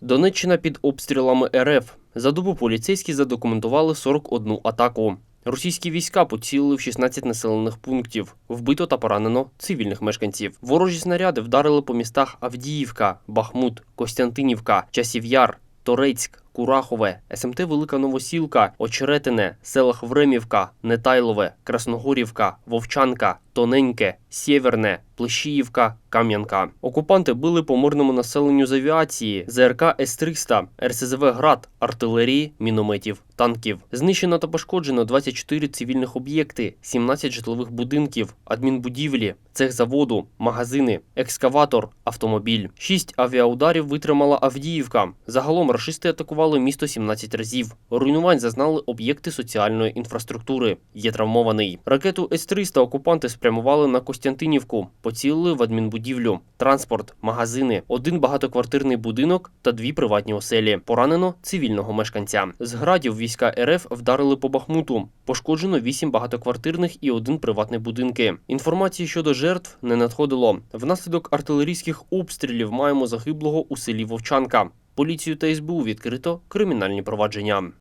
Донеччина під обстрілами РФ. За добу поліцейські задокументували 41 атаку. Російські війська поцілили в 16 населених пунктів. Вбито та поранено цивільних мешканців. Ворожі снаряди вдарили по містах Авдіївка, Бахмут, Костянтинівка, Часів'яр, Торецьк, Курахове, СМТ Велика Новосілка, Очеретине, селах Времівка, Нетайлове, Красногорівка, Вовчанка, Тоненьке, Сєверне, Плещіївка, Кам'янка. Окупанти били по мирному населенню з авіації, ЗРК С-300, РСЗВ «Град», артилерії, мінометів, танків. Знищено та пошкоджено 24 цивільних об'єкти, 17 житлових будинків, адмінбудівлі, цех заводу, магазини, екскаватор, автомобіль. Шість авіаударів витримала Авдіївка. Загалом рашисти атакували місто 17 разів. Руйнувань зазнали об'єкти соціальної інфраструктури. Є травмований. Ракету С-300 окупанти спрямували на Костянтинівку, поцілили в адмінбудівлю, транспорт, магазини, один багатоквартирний будинок та дві приватні оселі. Поранено цивільного мешканця. З градів війська РФ вдарили по Бахмуту. Пошкоджено вісім багатоквартирних і один приватний будинки. Інформації щодо жертв не надходило. Внаслідок артилерійських обстрілів маємо загиблого у селі Вовчанка. Поліцію та СБУ відкрито кримінальні провадження.